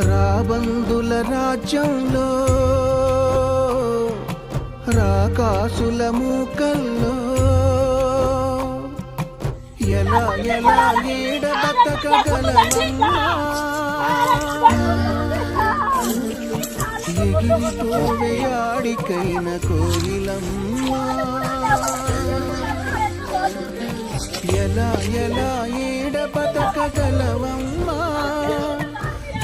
రాబందుల రాజ్యంలో రాకాసుల మూకల్లో. ఎలా ఎలా ఏడ బతకగలవమ్మా ఎగిరిపోవే ఆడికైన కోయిలమ్మా ఎలా ఎలా ఏడ బతకగలవమ్మా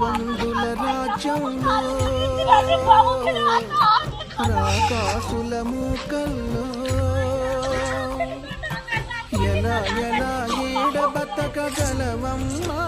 బంధుల రాజ్యంలో రాకాసుల మూకల్లో ఎలా ఎలా ఏడ బతకగలవమ్మా?